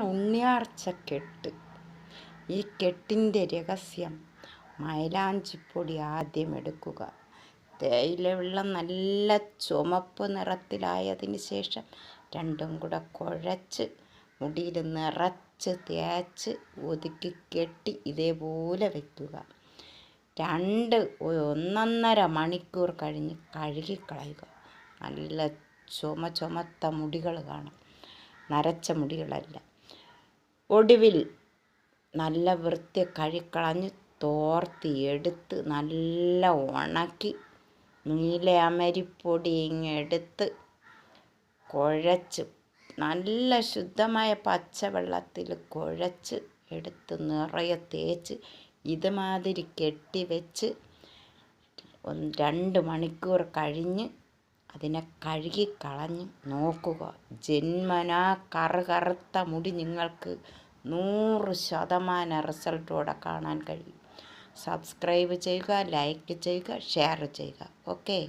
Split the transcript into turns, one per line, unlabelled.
ഇതാണ് ഉണ്ണിയാർച്ച കെട്ട് ഈ കെട്ടിന്റെ രഹസ്യം മൈലാഞ്ചിപ്പൊടി ആദ്യം എടുക്കുക. തേയില വെള്ളം നല്ല ചുമപ്പ് നിറത്തിലായതിന് ശേഷം രണ്ടും കൂടെ കുഴച്ച് മുടിയിൽ നിറച്ച് തേച്ച് ഒതുക്കി കെട്ടി ഇതേപോലെ വയ്ക്കുക രണ്ട് ഒന്നൊന്നര മണിക്കൂർ കഴിഞ്ഞ് കഴുകിക്കളയുക. നല്ല ചുമ ചുമത്ത മുടികൾ കാണും. നരച്ച മുടികളല്ല. ഒടുവിൽ നല്ല വൃത്തി കഴുകളഞ്ഞ് തോർത്തി എടുത്ത് നല്ല ഉണക്കി നീല അമരിപ്പൊടി ഇങ്ങെടുത്ത് കുഴച്ച് നല്ല ശുദ്ധമായ പച്ചവെള്ളത്തിൽ കുഴച്ച് എടുത്ത് നിറയെ തേച്ച് ഇതുമാതിരി കെട്ടിവെച്ച് ഒന്ന് രണ്ട് മണിക്കൂർ കഴിഞ്ഞ് അതിനെ കഴുകിക്കളഞ്ഞ് നോക്കുക. ജന്മനാ കറുകറുത്ത മുടി നിങ്ങൾക്ക് നൂറ് ശതമാനം റിസൾട്ടോടെ കാണാൻ കഴിയും. സബ്സ്ക്രൈബ് ചെയ്യുക ലൈക്ക് ചെയ്യുക ഷെയർ ചെയ്യുക. ഓക്കെ?